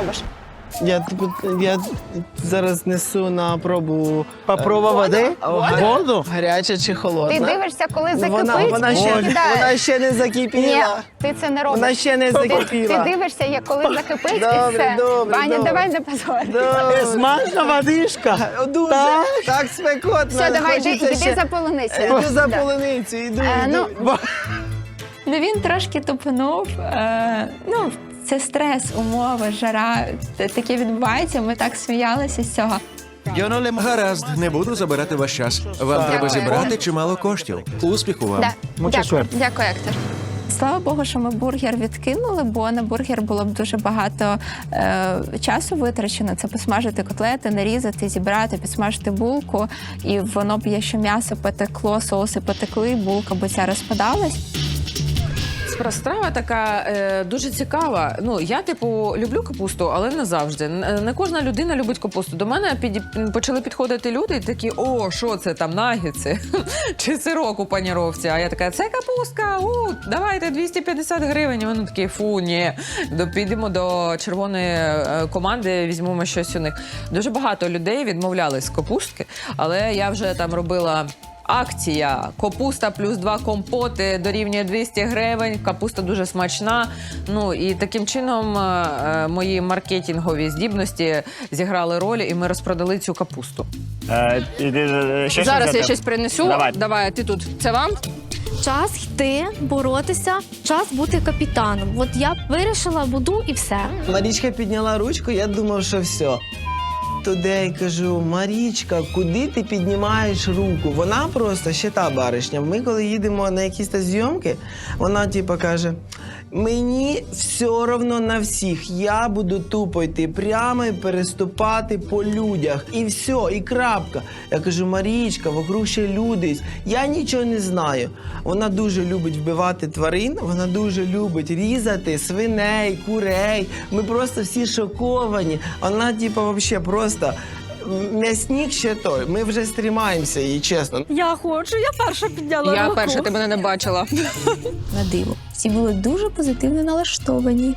робиш? Я, типу, я зараз несу на пробу. Попроба води? Воду? Гаряча чи холодна? Ти дивишся, коли закипить, вона, вона, ще, вона ще не Ні, закипіла. ти це не робиш. Вона ще не Ти, ти дивишся, як коли закипить, і все. добре, Ваня, добре. давай не позор. Добре. Смачна водичка. Дуже Так. так спекотно. Все, давай, йди, йди ще- за полуницею. Йду за Да. полуницю, йду, Е, ну, Ну він трошки тупанув. Е, ну, це стрес, умови, жара. Таке відбувається. Ми так сміялися з цього. Йонолем, Гаразд, не буду забирати ваш час. Вам треба зібрати чимало коштів. Успіху вам. Да. Дякую, дякую, Ектор. Слава Богу, що ми бургер відкинули, бо на бургер було б дуже багато е, часу витрачено. Це посмажити котлети, нарізати, зібрати, підсмажити булку, і воно б якщо м'ясо потекло, соуси потекли, булка б ця розпадалась. Спра- Страва така е, дуже цікава. Ну я типу люблю капусту, але не завжди. Не кожна людина любить капусту. До мене під, почали підходити люди і такі: о, що це там нагіци чи сирок у паніровці. А я така, це капустка. У, давайте 250 гривень. І Вони такі, фу, ні. До підемо до червоної е, команди, візьмемо щось у них. Дуже багато людей відмовлялись з капустки, але я вже там робила. Акція капуста плюс два компоти дорівнює 200 гривень. Капуста дуже смачна. Ну і таким чином е, е, мої маркетингові здібності зіграли роль, і ми розпродали цю капусту. Е, іди, е, щось Зараз взяти. я щось принесу. Давай. Давай, ти тут. Це вам? Час йти, боротися, час бути капітаном. От я вирішила, буду і все. Марічка підняла ручку, я думав, що все. Туди я кажу, Марічка, куди ти піднімаєш руку? Вона просто ще та баришня. Ми, коли їдемо на якісь та зйомки, вона типу каже: мені все одно на всіх. Я буду тупо йти прямо і переступати по людях. І все, і крапка. Я кажу, Марічка, вокруг ще люди. Я нічого не знаю. Вона дуже любить вбивати тварин, вона дуже любить різати свиней, курей. Ми просто всі шоковані. Вона, типу, взагалі просто. М'ясник ще той. Ми вже стрімаємося, їй чесно. Я хочу, я перша підняла Я руку. перша тебе не бачила. на диво. Всі були дуже позитивно налаштовані.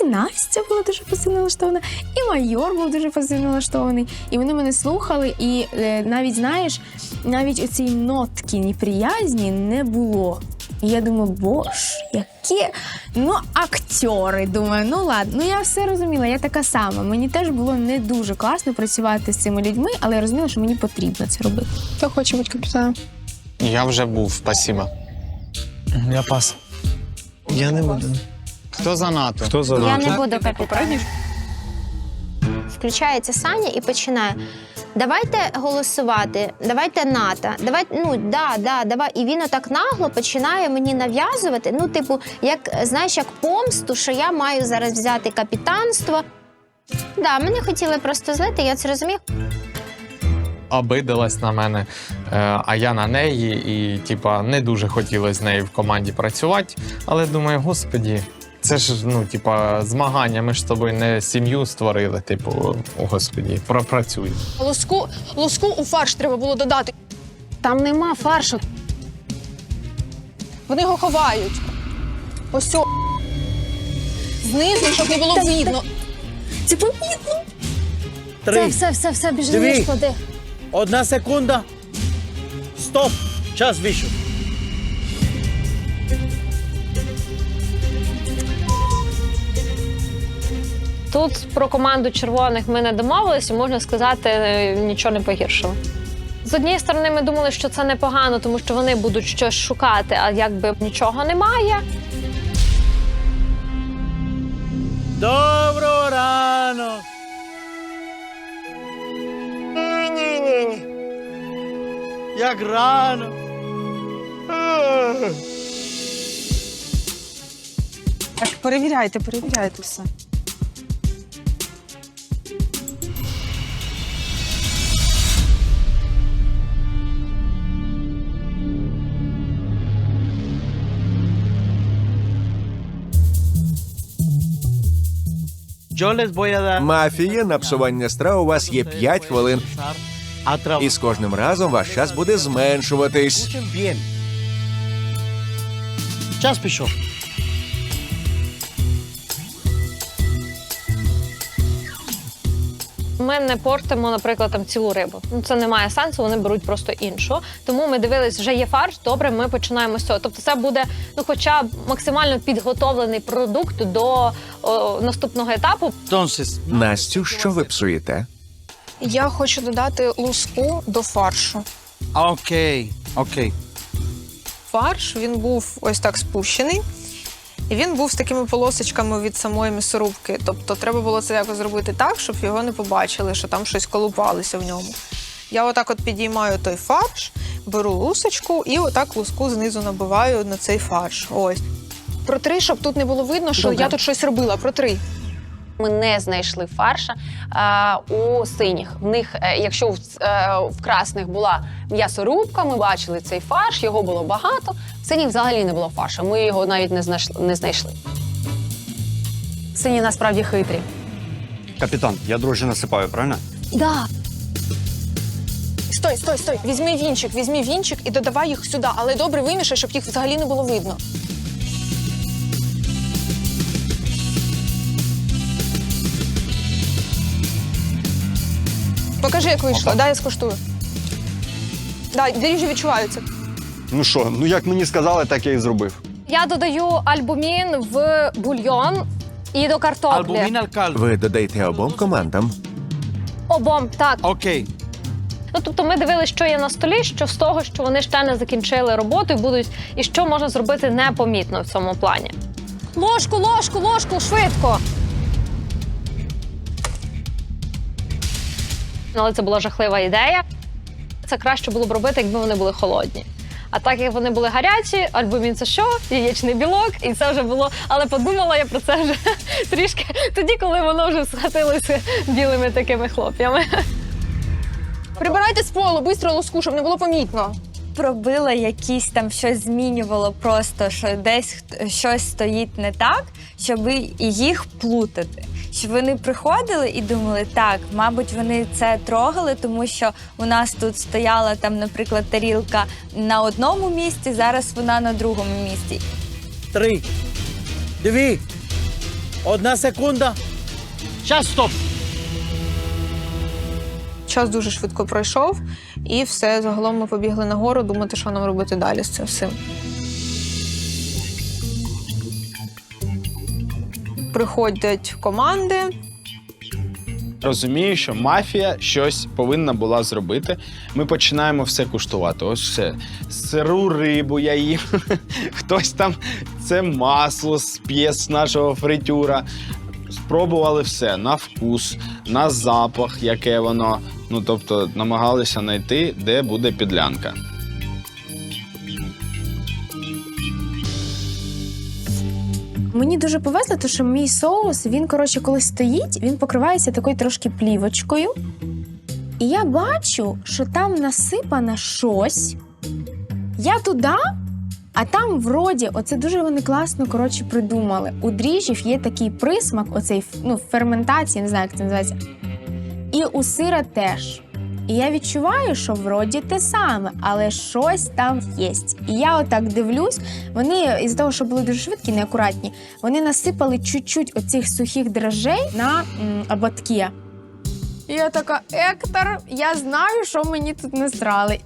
І Настя була дуже позитивно налаштована, і майор був дуже позитивно налаштований. І вони мене слухали, і е, навіть знаєш, навіть оцій нотки неприязні не було. І я думаю, боже, які ну актори. Думаю, ну ладно, ну я все розуміла, я така сама. Мені теж було не дуже класно працювати з цими людьми, але я розуміла, що мені потрібно це робити. Хто хоче бути капітаном? Я вже був, спасибо. Я пас. Я не буду. Хто за НАТО? Хто за НАТО? Я не буду капітаном. Включається Саня і починає. Давайте голосувати, давайте НАТО, давайте, ну да, да, давай. І він отак нагло починає мені нав'язувати. Ну, типу, як знаєш, як помсту, що я маю зараз взяти капітанство. Да, мене хотіли просто злити, я це розумію. Обидилась на мене, е, а я на неї, і типа не дуже хотілося з нею в команді працювати. Але думаю, господі, це ж ну, типа, змагання. Ми ж з тобою не сім'ю створили. Типу, о господі, пропрацюй. Лоску, лоску у фарш треба було додати. Там нема фаршу. Вони його ховають. Ось. о. Знизу, щоб не було видно. Це помітно. Це Три, все, все, все, біжи Диви. ніж одна секунда. Стоп. Час вийшов. Тут про команду червоних ми не домовилися, можна сказати, е, нічого не погіршило. З однієї сторони, ми думали, що це непогано, тому що вони будуть щось шукати, а якби нічого немає. Доброго рано. Ні-ні-ні. Як рано. Так, перевіряйте, перевіряйте все. Yo les voy a dar Мафія на псування страв у вас є 5 хвилин, a trabajar. і з кожним разом ваш час буде зменшуватись. Escuchen bien. Час пішов. Ми не портимо, наприклад, там цілу рибу. Ну це не має сенсу. Вони беруть просто іншу. Тому ми дивились, вже є фарш. Добре, ми починаємо з цього. Тобто, це буде ну, хоча б максимально підготовлений продукт до о, наступного етапу. Настю, що ви псуєте? Я хочу додати луску до фаршу. окей, окей. Фарш він був ось так спущений. І він був з такими полосочками від самої місорубки. Тобто треба було це якось зробити так, щоб його не побачили, що там щось колупалося в ньому. Я отак от підіймаю той фарш, беру лусочку і отак луску знизу набиваю на цей фарш. Ось. Протри, щоб тут не було видно, що я тут щось робила. Протри. Ми не знайшли фарша у синіх. В них, е, якщо в, е, в красних була м'ясорубка, ми бачили цей фарш, його було багато. В синіх взагалі не було фарша. Ми його навіть не знайшли. Не знайшли. Сині насправді хитрі. Капітан, я дрожжі насипаю, правильно? Да. Стой, стой, стой. Візьми вінчик, візьми вінчик і додавай їх сюди, але добре вимішай, щоб їх взагалі не було видно. Покажи, як вийшло. Дай я скуштую. Дай, дріжджі відчуваються. Ну що, ну як мені сказали, так я і зробив. Я додаю альбумін в бульйон і до картоплі. Al caldo. Ви додаєте обом командам. Обом так. Окей. Ну тобто ми дивилися, що є на столі, що з того, що вони ще не закінчили роботу і будуть, і що можна зробити непомітно в цьому плані. Ложку, ложку, ложку, швидко. Але це була жахлива ідея. Це краще було б робити, якби вони були холодні. А так як вони були гарячі, альбумін це що? Яєчний білок, і це вже було. Але подумала я про це вже трішки тоді, коли воно вже схватилося білими такими хлоп'ями. Прибирайте з полу, швидко лоску, щоб не було помітно. Пробила якісь там щось змінювало, просто що десь щось стоїть не так, щоб їх плутати. Щоб вони приходили і думали, так, мабуть, вони це трогали, тому що у нас тут стояла там, наприклад, тарілка на одному місці, зараз вона на другому місці. Три. Дві. Одна секунда. Час стоп. Час дуже швидко пройшов, і все, загалом ми побігли нагору думати, що нам робити далі з цим всім. Приходять команди, Розумію, що мафія щось повинна була зробити. Ми починаємо все куштувати. Ось все. Сиру рибу я їм. Хтось там це масло з нашого фритюра. Спробували все на вкус, на запах, яке воно. Ну тобто намагалися знайти, де буде підлянка. Мені дуже повезло, тому що мій соус, він, коротше, коли стоїть, він покривається такою трошки плівочкою. І я бачу, що там насипано щось. Я туди, а там вроді, оце дуже вони класно коротше, придумали. У дріжджів є такий присмак, оцей ну, ферментації, не знаю, як це називається. І у сира теж. І я відчуваю, що вроді те саме, але щось там є. І я отак дивлюсь, вони із того, що були дуже швидкі, неакуратні, вони насипали чуть-чуть оцих сухих дрожжей на ободки. І я така, Ектор, я знаю, що мені тут насрали.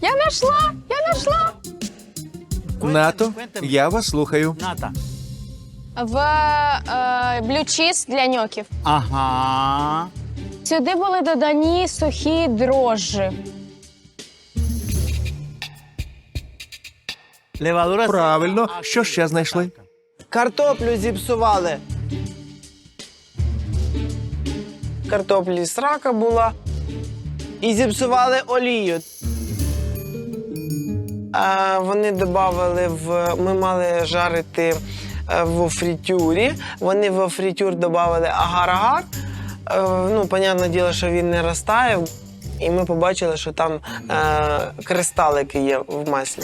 Я знайшла, я знайшла. Нато, я вас слухаю. Ната. В е, блючіс для ньоків. Ага. Сюди були додані сухі дрожжі. Левадура. Правильно, що ще знайшли? Картоплю зіпсували. Картоплі срака була. І зіпсували олію. Вони додали в. Ми мали жарити е, в фрітюрі. Вони в фрітюр додали агар-агар. Е, ну, понятне діло, що він не розтаяв. І ми побачили, що там е, кристалики є в маслі.